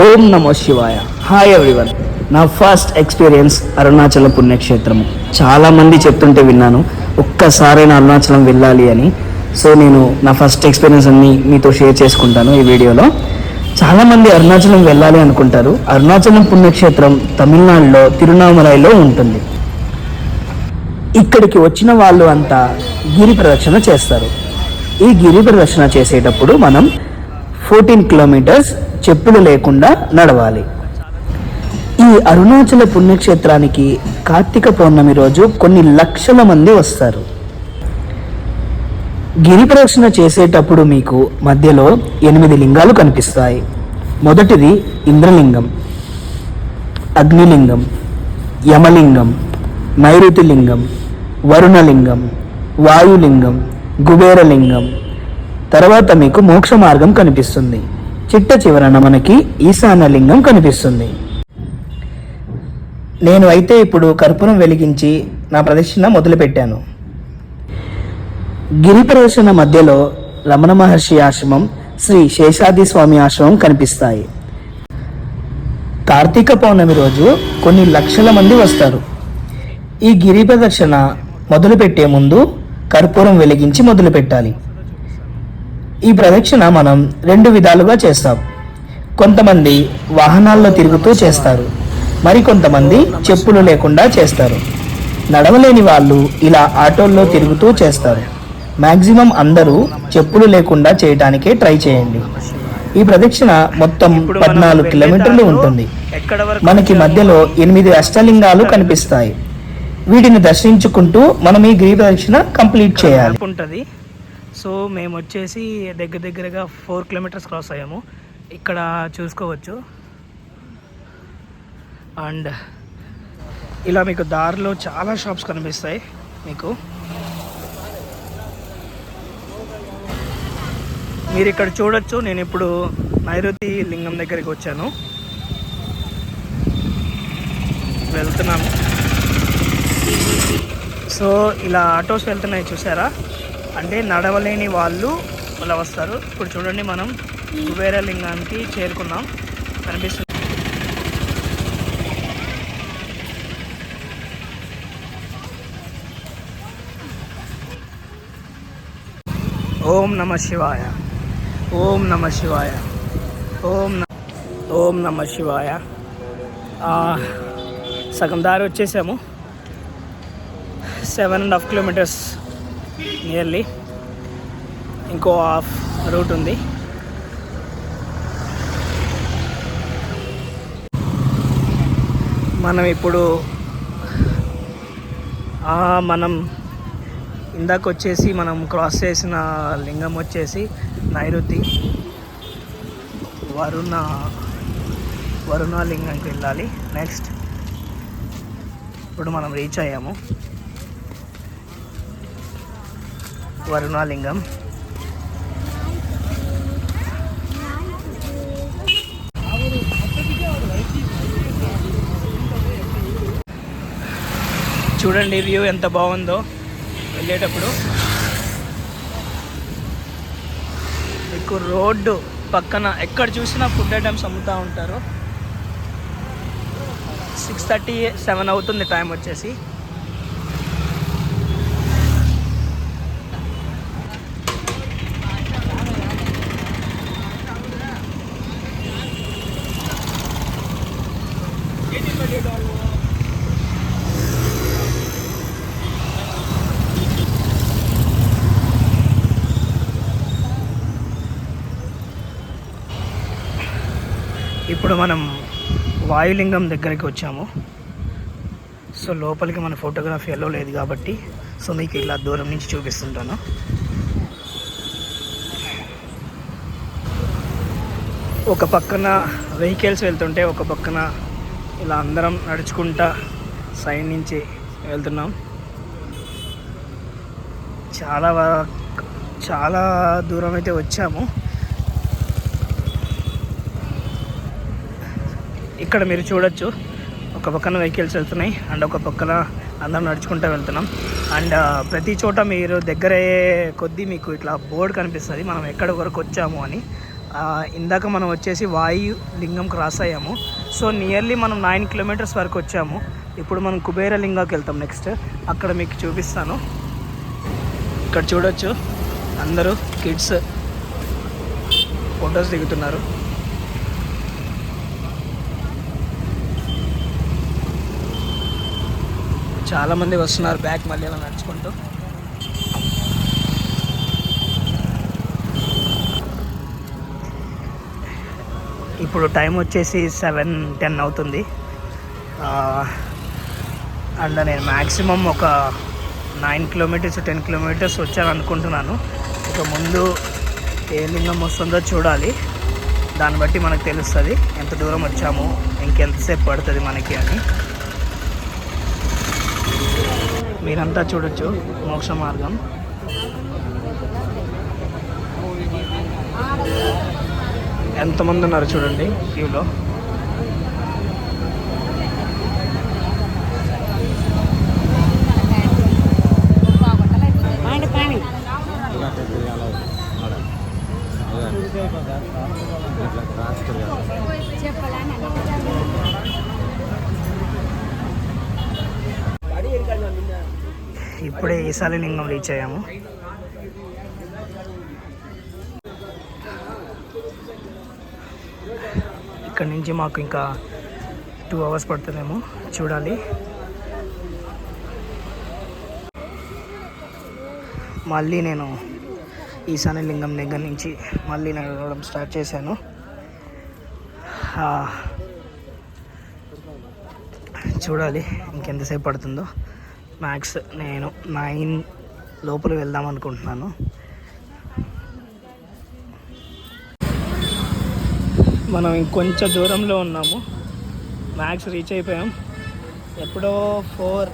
ఓం నమో శివాయ. Hi everyone నా ఫస్ట్ ఎక్స్పీరియన్స్ అరుణాచల పుణ్యక్షేత్రము చాలామంది చెప్తుంటే విన్నాను. ఒక్కసారైనా అరుణాచలం వెళ్ళాలి అని. సో నేను నా ఫస్ట్ ఎక్స్పీరియన్స్ అన్ని మీతో షేర్ చేసుకుంటాను ఈ వీడియోలో. చాలామంది అరుణాచలం వెళ్ళాలి అనుకుంటారు. అరుణాచలం పుణ్యక్షేత్రం తమిళనాడులో తిరునామలైలో ఉంటుంది. ఇక్కడికి వచ్చిన వాళ్ళు అంతా గిరి ప్రదక్షిణ చేస్తారు. ఈ గిరి ప్రదక్షిణ చేసేటప్పుడు మనం ఫోర్టీన్ కిలోమీటర్స్ చెప్పులు లేకుండా నడవాలి. ఈ అరుణాచల పుణ్యక్షేత్రానికి కార్తీక పౌర్ణమి రోజు కొన్ని లక్షల మంది వస్తారు. గిరి ప్రదక్షిణ చేసేటప్పుడు మీకు మధ్యలో ఎనిమిది లింగాలు కనిపిస్తాయి. మొదటిది ఇంద్రలింగం అగ్నిలింగం యమలింగం నైరుతి లింగం వరుణలింగం వాయులింగం కుబేరలింగం తర్వాత మీకు మోక్ష మార్గం కనిపిస్తుంది. చిట్ట చివరన మనకి ఈశాన్య లింగం కనిపిస్తుంది. నేను అయితే ఇప్పుడు కర్పూరం వెలిగించి నా ప్రదర్శన మొదలుపెట్టాను. గిరి ప్రదర్శన మధ్యలో రమణ మహర్షి ఆశ్రమం శ్రీ శేషాది స్వామి ఆశ్రమం కనిపిస్తాయి. కార్తీక పౌర్ణమి రోజు కొన్ని లక్షల మంది వస్తారు. ఈ గిరి ప్రదక్షిణ మొదలుపెట్టే ముందు కర్పూరం వెలిగించి మొదలుపెట్టాలి. ఈ ప్రదక్షిణ మనం రెండు విధాలుగా చేస్తాం. కొంతమంది వాహనాల్లో తిరుగుతూ చేస్తారు. మరికొంతమంది చెప్పులు లేకుండా చేస్తారు. నడవలేని వాళ్ళు ఇలా ఆటోల్లో తిరుగుతూ చేస్తారు. మ్యాక్సిమం అందరూ చెప్పులు లేకుండా చేయటానికే ట్రై చేయండి. ఈ ప్రదక్షిణ మొత్తం పద్నాలుగు కిలోమీటర్లు ఉంటుంది. మనకి మధ్యలో ఎనిమిది అష్టలింగాలు కనిపిస్తాయి. వీటిని దర్శించుకుంటూ మనం ఈ గిరి ప్రదక్షిణ కంప్లీట్ చేయాలి. సో మేము వచ్చేసి దగ్గర దగ్గరగా ఫోర్ కిలోమీటర్స్ క్రాస్ అయ్యాము. ఇక్కడ చూసుకోవచ్చు. అండ్ ఇలా మీకు దారిలో చాలా షాప్స్ కనిపిస్తాయి మీకు. మీరు ఇక్కడ చూడొచ్చు నేను ఇప్పుడు నైరుతి లింగం దగ్గరికి వచ్చాను. వెళ్తున్నాను సో ఇలా ఆటోస్ వెళ్తున్నాయి చూసారా? అంటే నడవలేని వాళ్ళు ఇలా వస్తారు. ఇప్పుడు చూడండి మనం కుబేర లింగానికి చేరుకున్నాం. కనిపిస్తుంది. ఓం నమ శివాయ. ఓం నమ శివాయ. ఓం ఓం నమ శివాయ. సగం దారి వచ్చేసాము. Seven and half kilometres nearly ఇంకో హాఫ్ రూట్ ఉంది. మనం ఇప్పుడు మనం ఇందాక వచ్చేసి మనం క్రాస్ చేసిన లింగం వచ్చేసి నైరుతి. వరుణ వరుణ లింగంకి వెళ్ళాలి. నెక్స్ట్ ఇప్పుడు మనం రీచ్ అయ్యాము. వరుణాలింగం. చూడండి వ్యూ ఎంత బాగుందో వెళ్ళేటప్పుడు. మీకు రోడ్డు పక్కన ఎక్కడ చూసినా ఫుడ్ ఐటమ్స్ అమ్ముతూ ఉంటారు. సిక్స్ థర్టీ సెవెన్ అవుతుంది టైం వచ్చేసి. ఇప్పుడు మనం వాయులింగం దగ్గరికి వచ్చాము. సో లోపలికి మన ఫోటోగ్రఫీ ఎల్లో లేదు కాబట్టి సో మీకు ఇలా దూరం నుంచి చూపిస్తుంటాను. ఒక పక్కన వెహికల్స్ వెళ్తుంటే ఒక పక్కన ఇలా అందరం నడుచుకుంటా సైడ్ నుంచి వెళ్తున్నాం. చాలా చాలా దూరం అయితే వచ్చాము. ఇక్కడ మీరు చూడొచ్చు. ఒక పక్కన వెహికల్స్ వెళ్తున్నాయి. అండ్ ఒక పక్కన అందరం నడుచుకుంటూ వెళ్తున్నాం. అండ్ ప్రతి చోట మీరు దగ్గర కొద్దీ మీకు ఇట్లా బోర్డు కనిపిస్తుంది. మనం ఎక్కడ వరకు వచ్చాము అని. ఇందాక మనం వచ్చేసి వాయు లింగం క్రాస్ అయ్యాము. సో నియర్లీ మనం నైన్ కిలోమీటర్స్ వరకు వచ్చాము. ఇప్పుడు మనం కుబేర లింగాకి వెళ్తాం నెక్స్ట్. అక్కడ మీకు చూపిస్తాను. ఇక్కడ చూడొచ్చు. అందరూ కిడ్స్ ఫొటోస్ దిగుతున్నారు. చాలామంది వస్తున్నారు బ్యాక్ మళ్ళీ ఇలా నడుచుకుంటూ. ఇప్పుడు టైం వచ్చేసి సెవెన్ టెన్ అవుతుంది. అండ్ నేను మ్యాక్సిమం ఒక నైన్ కిలోమీటర్స్ టెన్ కిలోమీటర్స్ వచ్చాను అనుకుంటున్నాను ఇక ముందు ఏ లింగం వస్తుందో చూడాలి. దాన్ని బట్టి మనకు తెలుస్తుంది. ఎంత దూరం వచ్చాము ఇంకెంతసేపు పడుతుంది మనకి అని. మీరంతా చూడొచ్చు మోక్ష మార్గం. ఎంతమంది ఉన్నారు చూడండి క్యూలో? ఇప్పుడే ఈశాలి లింగం రీచ్ అయ్యాము. ఇక్కడ నుంచి మాకు ఇంకా టూ అవర్స్ పడుతుందేమో చూడాలి. మళ్ళీ నేను ఈశాన్య లింగం దగ్గర నుంచి మళ్ళీ నడవడం స్టార్ట్ చేశాను. చూడాలి ఇంకెంతసేపు పడుతుందో. మ్యాక్స్ నేను నైన్ లోపల వెళ్దాం అనుకుంటున్నాను. మనం ఇంకొంచెం దూరంలో ఉన్నాము. మ్యాక్స్ రీచ్ అయిపోయాం. ఎప్పుడో ఫోర్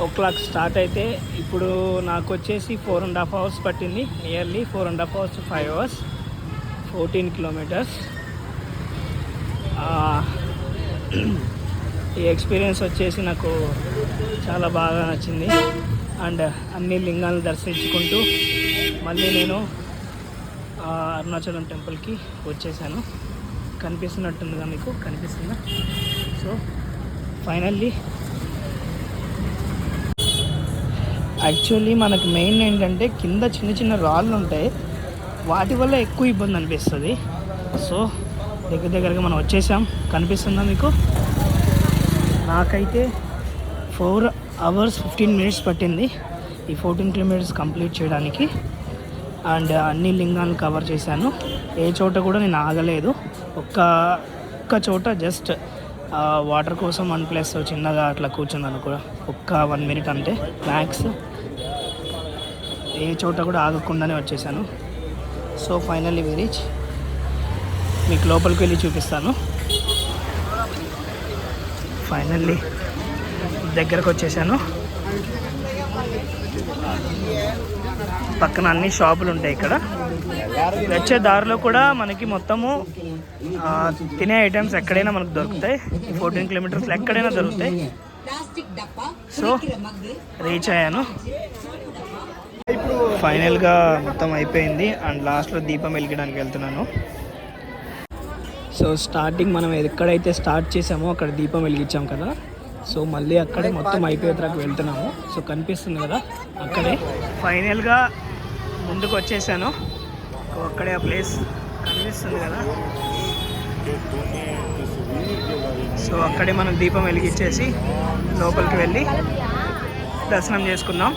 ఓ క్లాక్ స్టార్ట్ అయితే ఇప్పుడు నాకు వచ్చేసి ఫోర్ అండ్ హాఫ్ అవర్స్ పట్టింది. Nearly four and half hours five hours fourteen kilometres ఈ ఎక్స్పీరియన్స్ వచ్చేసి నాకు చాలా బాగా నచ్చింది. అండ్ అన్ని లింగాలను దర్శించుకుంటూ మళ్ళీ నేను అరుణాచలం టెంపుల్కి వచ్చేసాను. కనిపిస్తున్నట్టుందిగా మీకు? కనిపిస్తుందా? సో ఫైనల్లీ యాక్చువల్లీ మనకు మెయిన్ ఏంటంటే కింద చిన్న చిన్న రాళ్ళు ఉంటాయి. వాటి వల్ల ఎక్కువ ఇబ్బంది అనిపిస్తుంది. సో దగ్గర దగ్గరగా మనం వచ్చేసాం. కనిపిస్తుందా మీకు? నాకైతే ఫోర్ అవర్స్ ఫిఫ్టీన్ మినిట్స్ పట్టింది ఈ ఫోర్టీన్ కిలోమీటర్స్ కంప్లీట్ చేయడానికి. అండ్ అన్ని లింగాలను కవర్ చేశాను. ఏ చోట కూడా నేను ఆగలేదు. ఒక్క ఒక్క చోట జస్ట్ వాటర్ కోసం వన్ ప్లస్ చిన్నగా అట్లా కూర్చున్నాను కూడా. ఒక్క వన్ మినిట్ అంటే మ్యాక్స్ ఏ చోట కూడా ఆగకుండానే వచ్చేసాను. సో ఫైనల్లీ వెరీచ్ మీకు లోపలికి వెళ్ళి చూపిస్తాను. ఫైనల్లీ దగ్గరకు వచ్చేసాను పక్కన అన్ని షాపులు ఉంటాయి ఇక్కడ. వచ్చే దారిలో కూడా మనకి మొత్తము తినే ఐటమ్స్ ఎక్కడైనా మనకు దొరుకుతాయి. ఫోర్టీన్ కిలోమీటర్స్లో ఎక్కడైనా దొరుకుతాయి. సో రీచ్ అయ్యాను. ఫైనల్గా మొత్తం అయిపోయింది. అండ్ లాస్ట్లో దీపం వెలిగడానికి వెళ్తున్నాను. సో స్టార్టింగ్ మనం ఎక్కడైతే స్టార్ట్ చేసామో అక్కడ దీపం వెలిగించాం కదా. సో మళ్ళీ అక్కడే మొత్తం అయిపోయే దాకా వెళ్తున్నాము. సో కనిపిస్తుంది కదా అక్కడే. ఫైనల్గా ముందుకు వచ్చేసాను సో అక్కడే ఆ ప్లేస్ కనిపిస్తుంది కదా. సో అక్కడే మనం దీపం వెలిగించేసి లోపలికి వెళ్ళి దర్శనం చేసుకుందాం.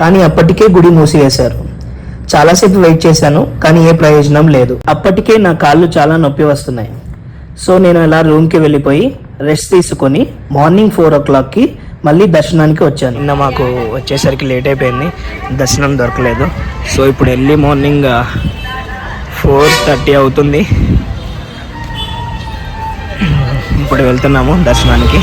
కానీ అప్పటికే గుడి మూసివేశారు. చాలాసేపు వెయిట్ చేశాను కానీ ఏ ప్రయోజనం లేదు. అప్పటికే నా కాళ్ళు చాలా నొప్పి వస్తున్నాయి. సో నేను ఇలా రూమ్కి వెళ్ళిపోయి రెస్ట్ తీసుకొని మార్నింగ్ ఫోర్ ఓ క్లాక్కి మళ్ళీ దర్శనానికి వచ్చాను. నిన్న మాకు వచ్చేసరికి లేట్ అయిపోయింది దర్శనం దొరకలేదు. సో ఇప్పుడు ఎర్లీ మార్నింగ్ ఫోర్ థర్టీ అవుతుంది. ఇప్పుడు వెళ్తున్నాము దర్శనానికి.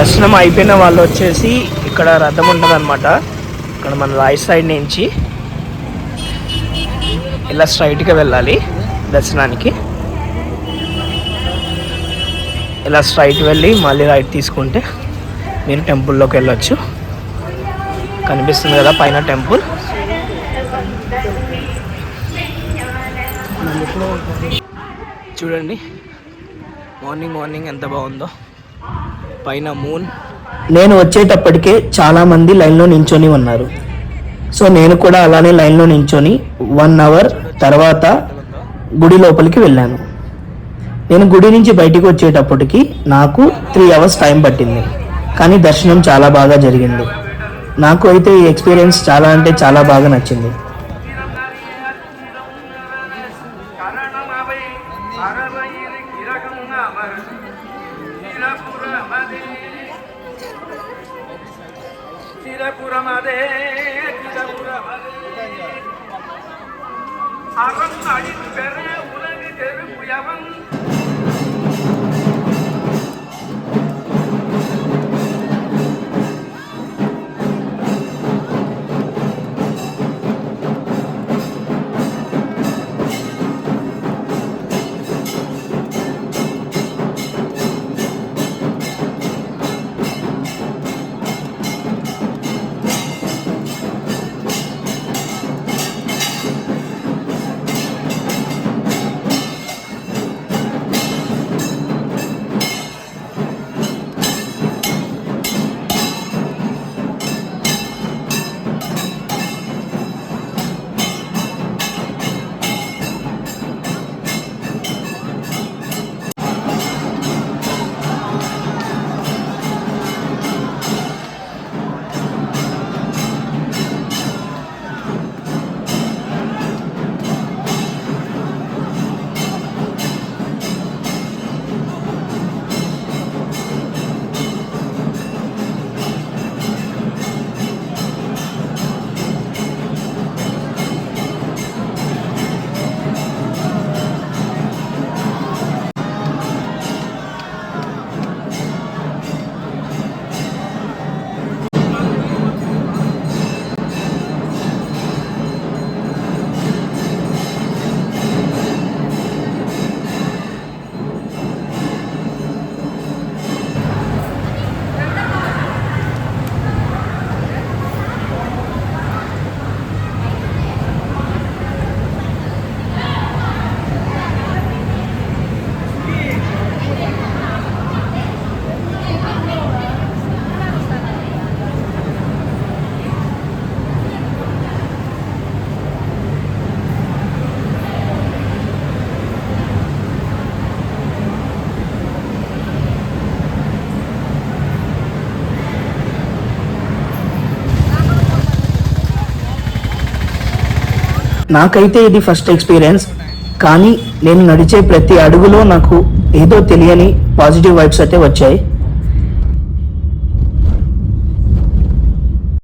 దర్శనం అయిపోయిన వాళ్ళు వచ్చేసి ఇక్కడ రథం ఉంటుంది అనమాట ఇక్కడ మన రైట్ సైడ్ నుంచి ఇలా స్ట్రైట్గా వెళ్ళాలి దర్శనానికి. ఇలా స్ట్రైట్ వెళ్ళి మళ్ళీ రైట్ తీసుకుంటే మీరు టెంపుల్లోకి వెళ్ళొచ్చు. కనిపిస్తుంది కదా పైన టెంపుల్ చూడండి. మార్నింగ్ మార్నింగ్ ఎంత బాగుందో. పైన మూన్ నేను వచ్చేటప్పటికే చాలా మంది లైన్లో నించొని ఉన్నారు. సో నేను కూడా అలానే లైన్లో నించొని వన్ అవర్ తర్వాత గుడి లోపలికి వెళ్ళాను. నేను గుడి నుంచి బయటికి వచ్చేటప్పటికి నాకు త్రీ అవర్స్ టైం పట్టింది. కానీ దర్శనం చాలా బాగా జరిగింది. నాకు అయితే ఈ ఎక్స్పీరియన్స్ చాలా అంటే చాలా బాగా నచ్చింది. திரபுரம் அதே திரபுரம் அறம் அடி பெற உலகு தெருபுயவன் నాకైతే ఇది ఫస్ట్ ఎక్స్పీరియన్స్ కానీ నేను నడిచే ప్రతి అడుగులో నాకు ఏదో తెలియని పాజిటివ్ వైబ్స్ అయితే వచ్చాయి.